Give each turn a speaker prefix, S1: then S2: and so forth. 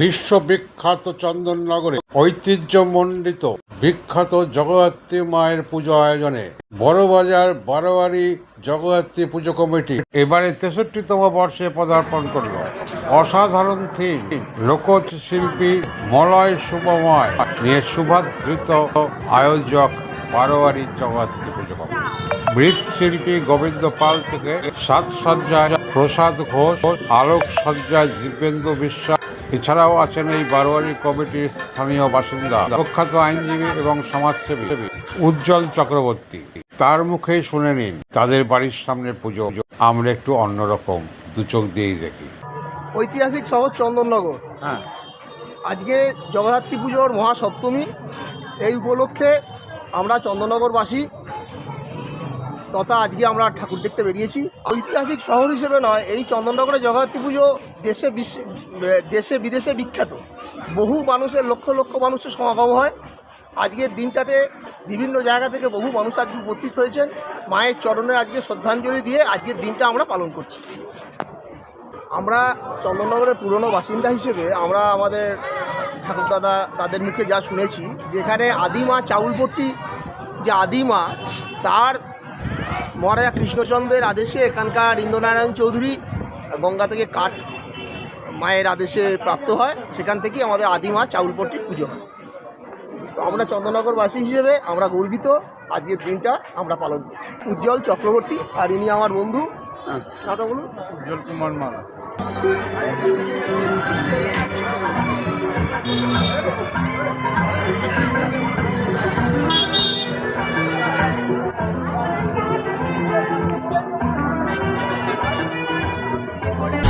S1: বিশ্ববিখ্যাত চন্দননগরে ঐতিহ্যমণ্ডিত বিখ্যাত জগদ্ধাত্রী মায়ের পুজো আয়োজনে বড়বাজার বারোয়ারি জগদ্ধাত্রী পুজো কমিটি এবারে তেষট্টিতম বর্ষে পদার্পণ করল। অসাধারণ থিম, লোকশিল্পী মলয় শুভময় নিয়ে শুভাধৃত আয়োজক বারোয়ারি জগদ্ধাত্রী পুজো কমিটি। মৃৎশিল্পী গোবিন্দ পাল থেকে সাজসজ্জায় প্রসাদ ঘোষ আলোক সজ্জায় দিব্যেন্দু বিশ্বাস এছাড়াও আছেন এই বারোয়ারি কমিটির স্থানীয় বাসিন্দা প্রখ্যাত আইনজীবী এবং সমাজসেবী উজ্জ্বল চক্রবর্তী। তার মুখে শুনে নিন তাদের বাড়ির সামনে পুজো। আমরা একটু অন্যরকম দু চোখ দিয়েই দেখি।
S2: ঐতিহাসিক শহর চন্দননগর।
S3: হ্যাঁ।
S2: আজকে জগদ্ধাত্রী পুজোর মহাসপ্তমী। এই উপলক্ষে আমরা চন্দননগরবাসী তথা আজকে আমরা ঠাকুর দেখতে বেরিয়েছি। ঐতিহাসিক শহর হিসেবে নয়, এই চন্দননগরের জগদ্ধাত্রী পুজো দেশে দেশে বিদেশে বিখ্যাত। বহু মানুষের, লক্ষ লক্ষ মানুষের সমাগম হয়। আজকের দিনটাতে বিভিন্ন জায়গা থেকে বহু মানুষ আজকে উপস্থিত হয়েছেন। মায়ের চরণে আজকে শ্রদ্ধাঞ্জলি দিয়ে আজকের দিনটা আমরা পালন করছি। আমরা চন্দননগরের পুরনো বাসিন্দা হিসেবে আমরা আমাদের ঠাকুরদাদা তাদের মুখে যা শুনেছি, যেখানে আদিমা চাউলপট্টি, যে আদিমা, তার মহারাজা কৃষ্ণচন্দ্রের আদেশে এখানকার ইন্দ্রনারায়ণ চৌধুরী গঙ্গা থেকে কাঠ মায়ের আদেশে প্রাপ্ত হয় সেখান থেকেই আমাদের আদিমা চাউলপট্টির পুজো হয়। তো আমরা চন্দননগরবাসী হিসেবে আমরা গর্বিত আজকের দিনটা আমরা পালন করছি। উজ্জ্বল চক্রবর্তী আর ইনি আমার বন্ধু। নামটা বলুন।
S3: উজ্জ্বল কুমার মালা। করে